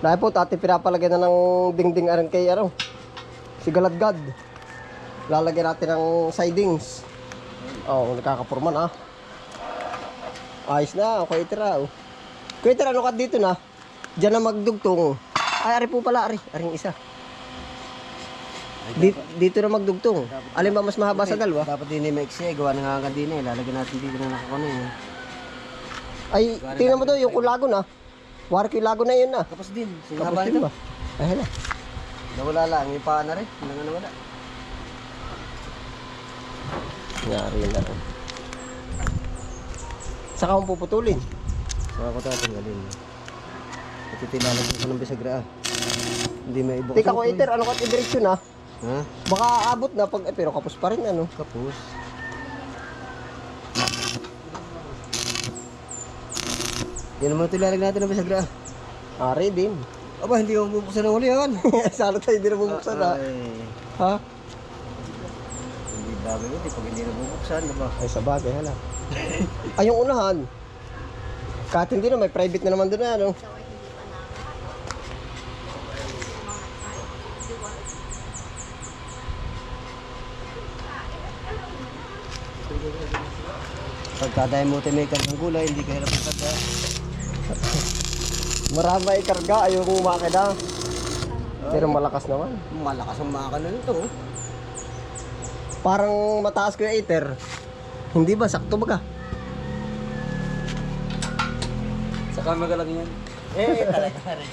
Dahil po, ate pinapalagay na ng dingding aran kay ano, si Galadgad. Lalagyan natin ng sidings. Oh, nakakapurman ah. Ayos na, okay tira. Oh. Kuya tira, ano ka dito na? Diyan na magdugtong. Ay, ari po pala, ari. Aring isa. Di, dito na magdugtong. Alin ba mas mahaba sa dalawa? Dapat din may maiksi, gawa na nga din eh. Lalagyan natin dito na nakakano eh. Ay, tingnan mo to, yung kulago na. Wari ko na yun na. Tapos din, Tapos sinahaba din nito. ba? Ay, hala. Nawala lang, yung paa na rin. Hindi nga nawala. Yari na. Saka kung puputulin. Saka ko tatanggalin. Ito tilalagyan ko ng bisagra ah. Hindi may ibuksan. Tika ko iter, ano ka direksyon na? Ha? Baka abot na pag, eh, pero kapos pa rin ano. Kapus. Yan naman ito ilalagyan natin ng bisagra ah. Ari din. Aba, hindi ko bubuksan ng huli yan. Sana tayo hindi na bubuksan na. Ay, Ha? hindi dami mo, pag hindi na bubuksan, diba? Ay, sa bagay, hala. Ay, yung unahan. Kahit hindi na, may private na naman doon na, ano. Pagka tayo multimaker ng gulay, hindi ka hirap ipagka. Marami ay karga, ayaw kong makina. Pero malakas naman. Malakas ang makina nito. oh. Parang mataas ko yung iter. Hindi ba? Sakto ba ka? Sa camera lang yan. Eh, talaga rin.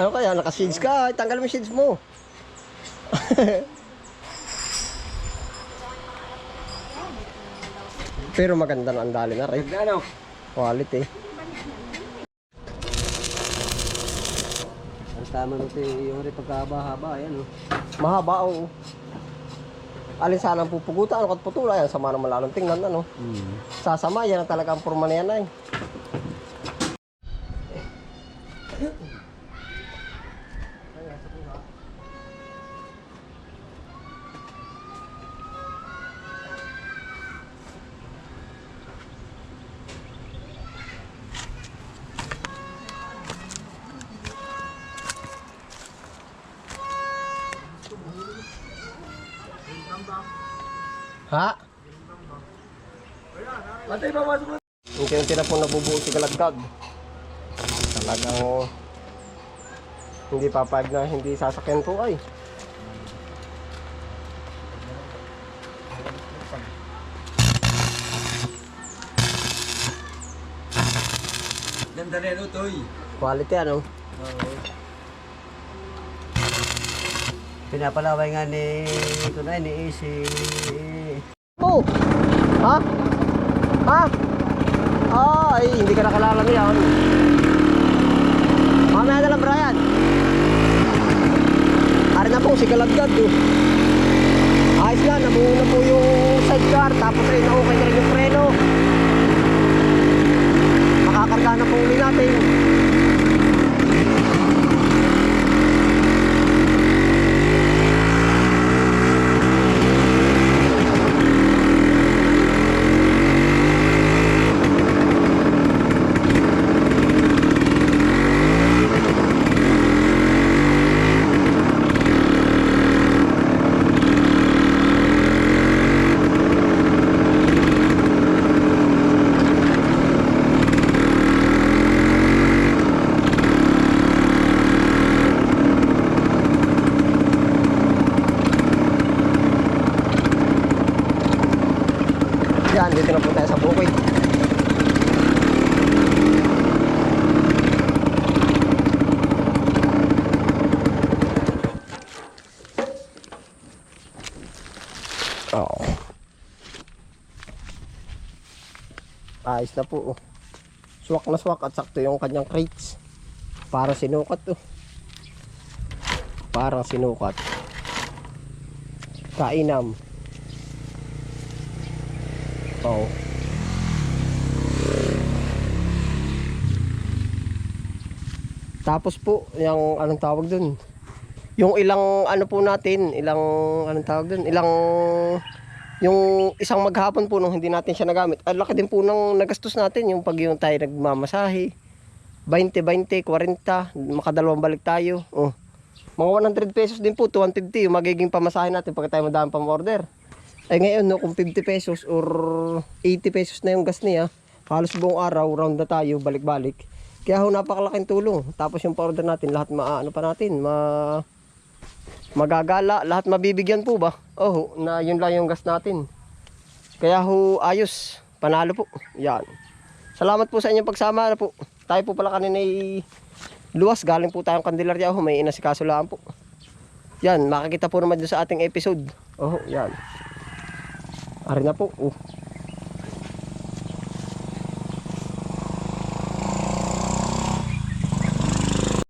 Ano kaya? Naka-shades ka. Tanggal mo yung shades mo. Pero maganda na ang dali na rin. Ano? Quality. Tama nito yung rin pagkahaba-haba, ayan oh. Mahaba o. Alin sana ang pupugutan, ano kat putula, yan sama naman lalong tingnan, ano. Hmm. Sasama, yan ang talagang forma na yan ay. Ha? Matay pa mo. Unti-unti na po nabubuo si Galagdag. Talagang hindi papayag na hindi sasakyan po ay. Ganda yan, Utoy. Quality ano? Pinapalaway nga ni ito na ni AC. Oh! Ha? Ha? Ay, hindi ka nakalala niyan. Mamaya na lang, Brian. Ari na po, si Galagdad. Oh. Ayos na, nabuo na po yung sidecar. Tapos ay na-okay na rin yung preno. Makakarga na po uli natin. Yan, dito na po tayo sa bukid. Oo. Ayos na po. oh. Swak na swak at sakto yung kanyang crates. Para sinukat to. Parang sinukat. Kainam. Oo. Tapos po, yung anong tawag dun? Yung ilang ano po natin, ilang anong tawag dun? Ilang yung isang maghapon po nung hindi natin siya nagamit. Ang laki din po ng nagastos natin yung pag yung tayo nagmamasahe. 20, 20, 40, makadalawang balik tayo. Oh. Mga 100 pesos din po, 250 yung magiging pamasahe natin pag tayo madami pang order. Ay ngayon no, kung 50 pesos or 80 pesos na yung gas niya, halos buong araw, round na tayo, balik-balik. Kaya ho, napakalaking tulong. Tapos yung pa-order natin, lahat ma, ano pa natin, ma, magagala, lahat mabibigyan po ba? Oh, na yun lang yung gas natin. Kaya ho, ayos, panalo po. Yan. Salamat po sa inyong pagsama po. Tayo po pala kanina ay luwas, galing po tayong Candelaria. Oh, may inasikaso lang po. Yan, makikita po naman doon sa ating episode. Oh, yan. Ari na po. Oh.